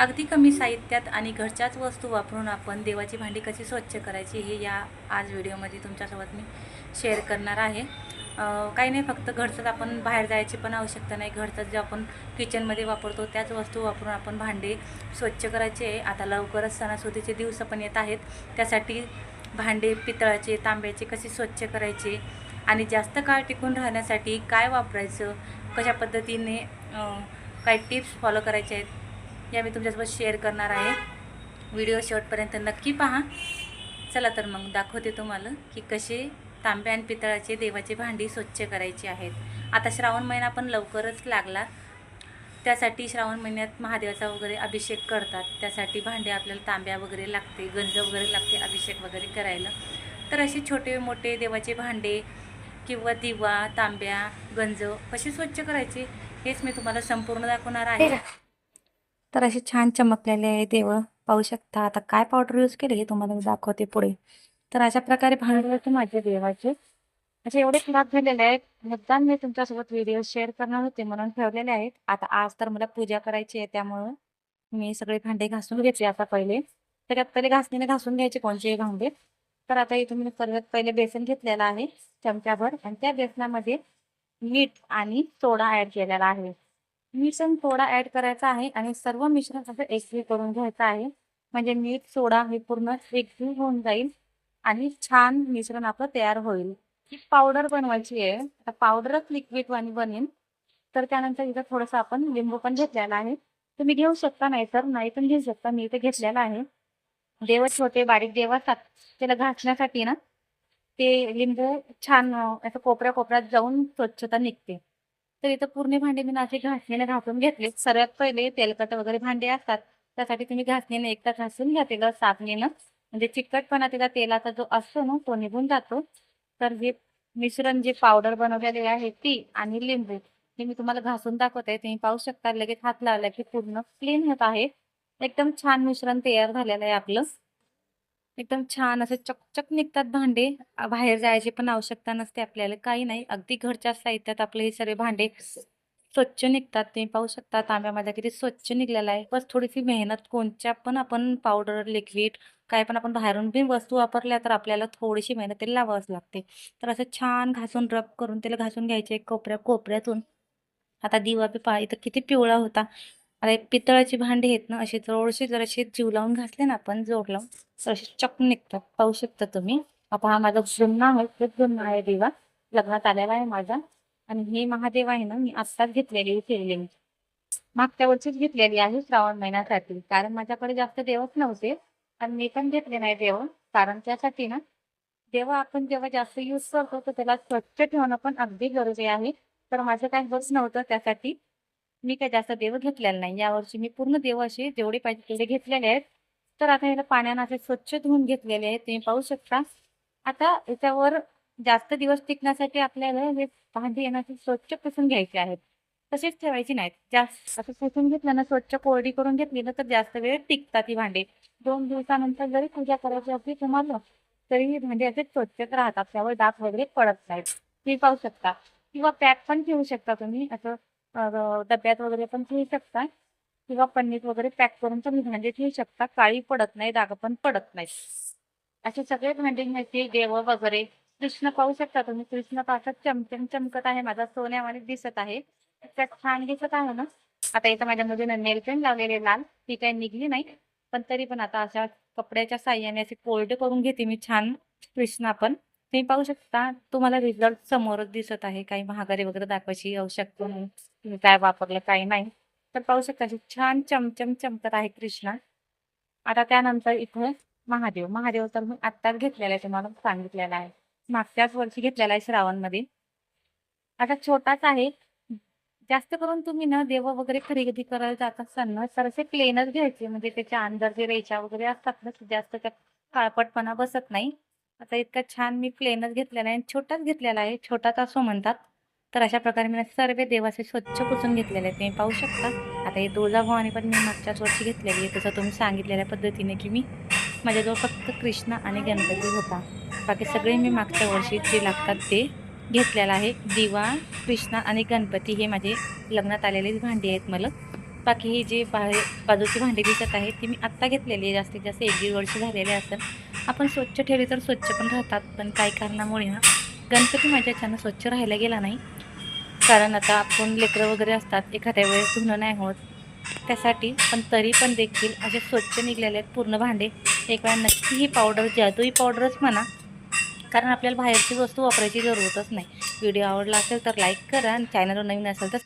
अगदी कमी साहित्यात आणि घरच्याच वस्तू वापरून आपण देवाची भांडी कशी स्वच्छ करायची हे या आज व्हिडिओमध्ये तुमच्यासोबत मी शेअर करणार आहे. काही नाही फक्त घरचंच आपण बाहेर जायची पण आवश्यकता नाही. घरचंच जे आपण किचनमध्ये वापरतो त्याच वस्तू वापरून आपण भांडे स्वच्छ करायचे आहे. आता लवकरच सणासुदीचे दिवस पण येत आहेत. त्यासाठी भांडे पितळाचे तांब्याचे कसे स्वच्छ करायचे आणि जास्त काळ टिकून राहण्यासाठी काय वापरायचं कशा पद्धतीने काय काही टिप्स फॉलो करायचे आहेत या मी तुमच्यासोबत शेअर करणार आहे. व्हिडिओ शेवटपर्यंत नक्की पहा. चला तर मग दाखवते तुम्हाला की कसे तांब्या आणि पितळाचे देवाचे भांडी स्वच्छ करायची आहेत. आता श्रावण महिना पण लवकरच लागला. त्यासाठी श्रावण महिन्यात महादेवाचा वगैरे अभिषेक करतात. त्यासाठी भांडे आपल्याला तांब्या वगैरे लागते गंज वगैरे लागते अभिषेक वगैरे करायला. तर असे छोटे मोठे देवाचे भांडे किंवा दिवा तांब्या गंज कसे स्वच्छ करायचे हेच मी तुम्हाला संपूर्ण दाखवणार आहे. तर असे छान चमकलेले आहे देव पाहू शकता. आता काय पावडर यूज केले हे तुम्हाला मी दाखवते पुढे. तर अशा प्रकारे भांडे माझे देवाचे असे एवढे खराब झालेले आहेत. मुद्दाम मी तुमच्यासोबत व्हिडिओ शेअर करणार होते म्हणून ठेवलेले आहेत. आता आज तर मला पूजा करायची आहे त्यामुळं मी सगळे भांडे घासून घेतले आता पहिले. सगळ्यात पहिले घासणीने घासून घ्यायचे कोणतेही भांडे. तर आता इथून मी परत पहिले बेसन घेतलेलं आहे चमच्याभर. आणि त्या बेसनामध्ये मीठ आणि सोडा ऍड केलेला आहे. मीठ थोडा ऍड करायचा आहे आणि सर्व मिश्रण असं एकजीव करून घ्यायचं आहे. म्हणजे मीठ सोडा हे पूर्ण एकजीव होऊन जाईल आणि छान मिश्रण आपलं तयार होईल. ही पावडर बनवायची आहे. आता पावडरच लिक्विड वाणी बनेल. तर त्यानंतर इथं थोडंसं आपण लिंबू पण घेतलेला आहे. तुम्ही घेऊ शकता नाही तर नाही पण घेऊ शकता. मी इथे घेतलेला आहे. देव छोटे बारीक देव असतात. त्याला घासण्यासाठी ना ते लिंबू छान असं कोपऱ्या कोपऱ्यात जाऊन स्वच्छता निघते. तर इथं पूर्ण भांडे मी असे घासणीने घासून घेतले. सर्वात पहिले तेलकट वगैरे भांडे असतात त्यासाठी तुम्ही घासणीने एकदा घासून घ्या त्याला साबणीनं म्हणजे चिकटपणा त्याचा तेलाचा जो असतो ना तो निघून जातो. तर हे मिश्रण जे पावडर बनवलेले आहे ती आणि लिंबू हे मी तुम्हाला घासून दाखवते. तुम्ही पाहू शकता लगेच हात लावला की पूर्ण क्लीन होत आहे. एकदम छान मिश्रण तयार झालेलं आहे आपलं. एकदम छान असे चकचक निघतात भांडे. बाहेर जायची पण आवश्यकता नसते आपल्याला काही नाही. अगदी घरच्या साहित्यात आपले हे सगळे भांडे स्वच्छ निघतात. तुम्ही पाहू शकता तांब्यामध्ये किती स्वच्छ निघलेला आहे. बस थोडीशी मेहनत कोणत्या पण आपण पावडर लिक्विड काय पण आपण बाहेरून बी वस्तू वापरल्या तर आपल्याला थोडीशी मेहनत त्याला लावावंच लागते. तर असं छान घासून रब करून त्याला घासून घ्यायचे कोपऱ्या कोपऱ्यातून. आता दिवा बी पा इथं किती पिवळा होता. आता पितळाची भांडी आहेत ना अशी जवळशी जराशी जीव लावून घासले ना आपण जोड लावून. तर निघतात पाहू शकता तुम्ही. आता हा माझा जुन्ना आहे ते जुन्ना आहे दिवा. लग्नात आलेला आहे माझा. आणि ही महादेव आहे ना मी आत्ताच घेतलेली केलेली मागच्या वर्षीच घेतलेली आहे श्रावण महिन्यासाठी. कारण माझ्याकडे जास्त देवच नव्हते. आणि मी पण घेतले नाही देव. कारण त्यासाठी ना जेव्हा आपण जेव्हा जास्त यूज करतो तर त्याला स्वच्छ ठेवणं पण अगदी गरजे आहे. तर माझं काही होत नव्हतं त्यासाठी. मी काही जास्त देव घेतलेला नाही. यावर्षी मी पूर्ण देव असे जेवढे पाहिजे तेवढे घेतलेले आहेत. तर आता ह्याला पाण्यानं असे स्वच्छ धुवून घेतलेले आहेत तुम्ही पाहू शकता. आता याच्यावर जास्त दिवस टिकण्यासाठी आपल्याला हे भांडी येण्याचे स्वच्छ पुसून घ्यायचे आहेत. तसेच ठेवायची नाहीत. जास्त असं पुसून घेतलं ना स्वच्छ कोरडी करून घेतली ना तर जास्त वेळ टिकतात ही भांडी. दोन दिवसानंतर जरी पूजा करायची असली तुम्हाला तरी ही भांडी असे स्वच्छच राहतात. त्यावर डाग वगैरे पडत नाहीत. तुम्ही पाहू शकता. किंवा पॅक पण ठेवू शकता तुम्ही. असं डब्यात वगैरे पण ठेवू शकता. किंवा पन्नीत वगैरे पॅक करून तुम्ही म्हणजे भांडे ठेवू शकता. काळी पडत नाही दाग पण पडत नाही. असे सगळे म्हणजे भांडे घ्यायचे देव वगैरे कृष्ण पाहू शकता तुम्ही. कृष्ण पाहतात चमचम चमकत आहे. माझा सोन्यामध्ये दिसत आहे. त्यात छान दिसत आहे ना. आता इथं माझ्या मुलीनं नेलपेन लावलेले लाल. ती काही निघली नाही. पण तरी पण आता अशा कपड्याच्या साह्याने असे कोल्ड करून घेते मी छान. कृष्णा पण तुम्ही पाहू शकता तुम्हाला रिझल्ट समोरच दिसत आहे. काही महागारी वगैरे दाखवायची आवश्यकता नाही. तुम्ही काय वापरलं काही नाही. तर पाहू शकता छान चमचम चमकत आहे कृष्णा. आता त्यानंतर इथे महादेव. महादेव तर मी आत्ताच घेतलेला आहे तुम्हाला सांगितलेला आहे. मागच्याच वर्षी घेतलेला आहे श्रावणमध्ये. आता छोटाच आहे. जास्त करून तुम्ही ना देव वगैरे खरेदी करायला जात असाल ना तर असे प्लेनच घ्यायचे. म्हणजे त्याच्या अंदर जे रेषा वगैरे असतात ना जास्त त्या काळपटपणा बसत नाही. आता इतका छान मी प्लेनच घेतलेला आहे आणि छोटाच घेतलेला आहे. छोटाच असो म्हणतात. तर अशा प्रकारे मी सर्व देवाचे स्वच्छ पुसून घेतलेले आहेत. तुम्ही पाहू शकता. आता हे तुळजाभवानी पण मी मागच्याच वर्षी घेतलेली आहे. तसं तुम्ही सांगितलेल्या पद्धतीने की मी माझ्याजवळ फक्त कृष्ण आणि गणपती होता. बाकी सगळे मी मागच्या वर्षी जे लागतात ते घेतलेलं आहे. दिवा कृष्णा आणि गणपती हे माझे लग्नात आलेले भांडी आहेत मला. बाकी ही जी बाहेर बाजूची भांडी दिसत आहेत ती मी आत्ता घेतलेली आहे. जास्तीत जास्त एक दीड वर्ष झालेले असतात आपण स्वच्छ ठेवली तर स्वच्छ पण राहतात. पण काही कारणामुळे ना गणपती माझ्या छान स्वच्छ राहायला गेला नाही. कारण आता आपण लेकरं वगैरे असतात एखाद्या वेळेस धुणं नाही होत. त्यासाठी पण तरी पण देखील असे स्वच्छ निघलेले आहेत पूर्ण भांडे. एक वेळा नक्की ही पावडर जादूई पावडरच म्हणा. कारण आपल्याला बाहेरची वस्तू वापरायची जरूरतच नाही. व्हिडिओ आवडला असेल तर लाईक करा आणि चॅनलवर नवीन असेल तर